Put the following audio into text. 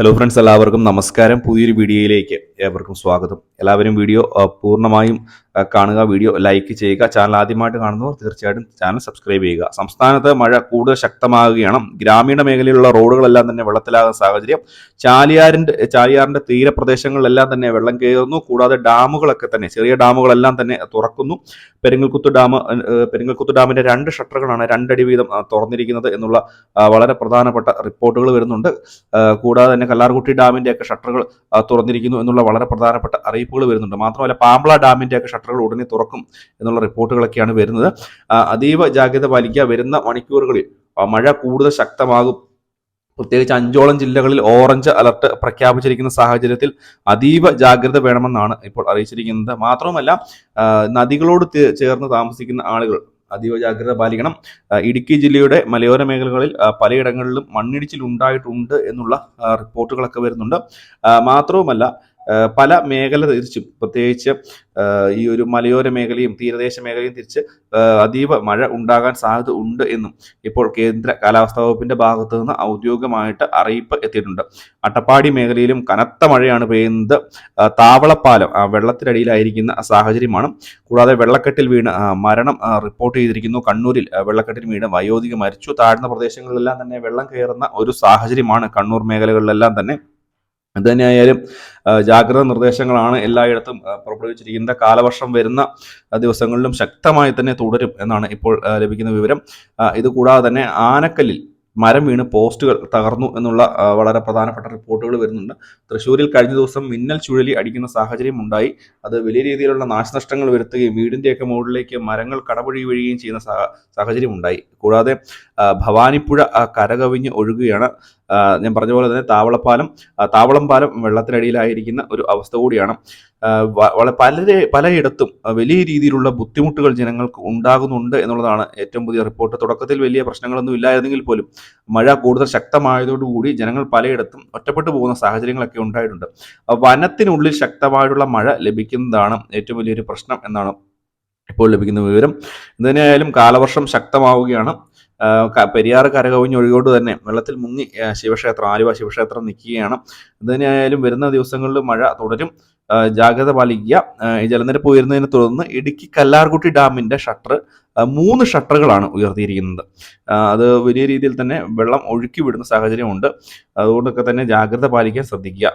Hello friends എല്ലാവർക്കും നമസ്കാരം. പുതിയൊരു വീഡിയോയിലേക്ക് ഏവർക്കും സ്വാഗതം. എല്ലാവരും വീഡിയോ പൂർണമായും കാണുക വീഡിയോ ലൈക്ക് ചെയ്യുക ചാനൽ ആദ്യമായിട്ട് കാണുന്നവർ തീർച്ചയായിട്ടും ചാനൽ സബ്സ്ക്രൈബ് ചെയ്യുക. സംസ്ഥാനത്ത് മഴ കൂടുതൽ ശക്തമാകുകയാണ്. ഗ്രാമീണ മേഖലയിലുള്ള റോഡുകളെല്ലാം തന്നെ വെള്ളത്തിലാകുന്ന സാഹചര്യം. ചാലിയാറിന്റെ ചാലിയാറിന്റെ തീരപ്രദേശങ്ങളിലെല്ലാം തന്നെ വെള്ളം കയറുന്നു. കൂടാതെ ഡാമുകളൊക്കെ തന്നെ ചെറിയ ഡാമുകളെല്ലാം തന്നെ തുറക്കുന്നു. പെരിങ്ങൽകുത്ത് ഡാം പെരിങ്ങൽക്കുത്ത് ഡാമിന്റെ രണ്ട് ഷട്ടറുകളാണ് രണ്ടടി വീതം തുറന്നിരിക്കുന്നത് എന്നുള്ള വളരെ പ്രധാനപ്പെട്ട റിപ്പോർട്ടുകൾ വരുന്നുണ്ട്. കൂടാതെ തന്നെ കല്ലാർകുട്ടി ഡാമിന്റെ ഒക്കെ ഷട്ടറുകൾ തുറന്നിരിക്കുന്നു എന്നുള്ള വളരെ പ്രധാനപ്പെട്ട അറിയിപ്പുകൾ വരുന്നുണ്ട്. മാത്രമല്ല പാമ്പള ഡാമിന്റെ ഒക്കെ ഷട്ടറുകൾ ഉടനെ തുറക്കും എന്നുള്ള റിപ്പോർട്ടുകളൊക്കെയാണ് വരുന്നത്. അതീവ ജാഗ്രത പാലിക്കുക. വരുന്ന മണിക്കൂറുകളിൽ മഴ കൂടുതൽ ശക്തമാകും. പ്രത്യേകിച്ച് അഞ്ചോളം ജില്ലകളിൽ ഓറഞ്ച് അലർട്ട് പ്രഖ്യാപിച്ചിരിക്കുന്ന സാഹചര്യത്തിൽ അതീവ ജാഗ്രത വേണമെന്നാണ് ഇപ്പോൾ അറിയിച്ചിരിക്കുന്നത്. മാത്രവുമല്ല നദികളോട് ചേർന്ന് താമസിക്കുന്ന ആളുകൾ അതീവ ജാഗ്രത പാലിക്കണം. ഇടുക്കി ജില്ലയുടെ മലയോര മേഖലകളിൽ പലയിടങ്ങളിലും മണ്ണിടിച്ചിൽ ഉണ്ടായിട്ടുണ്ട് എന്നുള്ള റിപ്പോർട്ടുകളൊക്കെ വരുന്നുണ്ട്. മാത്രവുമല്ല പല മേഖല തിരിച്ചും. പ്രത്യേകിച്ച് ഈ ഒരു മലയോര മേഖലയും തീരദേശ മേഖലയും തിരിച്ച് അതീവ മഴ ഉണ്ടാകാൻ സാധ്യത ഉണ്ട് എന്നും ഇപ്പോൾ കേന്ദ്ര കാലാവസ്ഥാ വകുപ്പിന്റെ ഭാഗത്തു നിന്ന് ഔദ്യോഗികമായിട്ട് അറിയിപ്പ് എത്തിയിട്ടുണ്ട്. അട്ടപ്പാടി മേഖലയിലും കനത്ത മഴയാണ് പെയ്യുന്നത്. താവളപ്പാലം വെള്ളത്തിനടിയിലായിരിക്കുന്ന സാഹചര്യമാണ്. കൂടാതെ വെള്ളക്കെട്ടിൽ വീണ് മരണം റിപ്പോർട്ട് ചെയ്തിരിക്കുന്നു. കണ്ണൂരിൽ വെള്ളക്കെട്ടിൽ വീണ് വയോധിക മരിച്ചു. താഴ്ന്ന പ്രദേശങ്ങളിലെല്ലാം തന്നെ വെള്ളം കയറുന്ന ഒരു സാഹചര്യമാണ് കണ്ണൂർ മേഖലകളിലെല്ലാം തന്നെ. തന്നെയായാലും ജാഗ്രത നിർദ്ദേശങ്ങളാണ് എല്ലായിടത്തും പുറപ്പെടുവിച്ചിരിക്കുന്നത്. കാലവർഷം വരുന്ന ദിവസങ്ങളിലും ശക്തമായി തന്നെ തുടരും എന്നാണ് ഇപ്പോൾ ലഭിക്കുന്ന വിവരം. ഇതുകൂടാതെ കൂടാതെ തന്നെ ആനക്കല്ലിൽ മരം വീണ് പോസ്റ്റുകൾ തകർന്നു എന്നുള്ള വളരെ പ്രധാനപ്പെട്ട റിപ്പോർട്ടുകൾ വരുന്നുണ്ട്. തൃശ്ശൂരിൽ കഴിഞ്ഞ ദിവസം മിന്നൽ ചുഴലി അടിക്കുന്ന സാഹചര്യം ഉണ്ടായി. അത് വലിയ രീതിയിലുള്ള നാശനഷ്ടങ്ങൾ വരുത്തുകയും വീടിന്റെയൊക്കെ മുകളിലേക്ക് മരങ്ങൾ കടപുഴി വീഴുകയും ചെയ്യുന്ന സാഹചര്യം ഉണ്ടായി. കൂടാതെ ഭവാനിപ്പുഴ കരകവിഞ്ഞ് ഒഴുകുകയാണ് ഞാൻ പറഞ്ഞ പോലെ തന്നെ താവളപ്പാലം താവളം പാലം വെള്ളത്തിനടിയിലായിരിക്കുന്ന ഒരു അവസ്ഥ കൂടിയാണ്. വളരെ പലരെ പലയിടത്തും വലിയ രീതിയിലുള്ള ബുദ്ധിമുട്ടുകൾ ജനങ്ങൾക്ക് ഉണ്ടാകുന്നുണ്ട് എന്നുള്ളതാണ് ഏറ്റവും പുതിയ റിപ്പോർട്ട്. തുടക്കത്തിൽ വലിയ പ്രശ്നങ്ങളൊന്നും ഇല്ലായിരുന്നെങ്കിൽ പോലും മഴ കൂടുതൽ ശക്തമായതോടുകൂടി ജനങ്ങൾ പലയിടത്തും ഒറ്റപ്പെട്ടു പോകുന്ന സാഹചര്യങ്ങളൊക്കെ ഉണ്ടായിട്ടുണ്ട്. വനത്തിനുള്ളിൽ ശക്തമായിട്ടുള്ള മഴ ലഭിക്കുന്നതാണ് ഏറ്റവും വലിയൊരു പ്രശ്നം എന്നാണ് ഇപ്പോൾ ലഭിക്കുന്ന വിവരം. എന്തിനായാലും കാലവർഷം ശക്തമാവുകയാണ്. പെരിയാറ് കരകവിഞ്ഞ് ഒഴുകോട്ട് തന്നെ വെള്ളത്തിൽ മുങ്ങി ശിവക്ഷേത്രം ആലുവ ശിവക്ഷേത്രം നിൽക്കുകയാണ്. എന്തിനായാലും വരുന്ന ദിവസങ്ങളിൽ മഴ തുടരും. ജാഗ്രത പാലിക്കുക. ജലനിരപ്പ് ഉയരുന്നതിനെ തുടർന്ന് ഇടുക്കി കല്ലാർകുട്ടി ഡാമിന്റെ ഷട്ടർ മൂന്ന് ഷട്ടറുകളാണ് ഉയർത്തിയിരിക്കുന്നത്. അത് വലിയ രീതിയിൽ തന്നെ വെള്ളം ഒഴുക്കി വിടുന്ന സാഹചര്യമുണ്ട്. അതുകൊണ്ടൊക്കെ തന്നെ ജാഗ്രത പാലിക്കാൻ ശ്രദ്ധിക്കുക.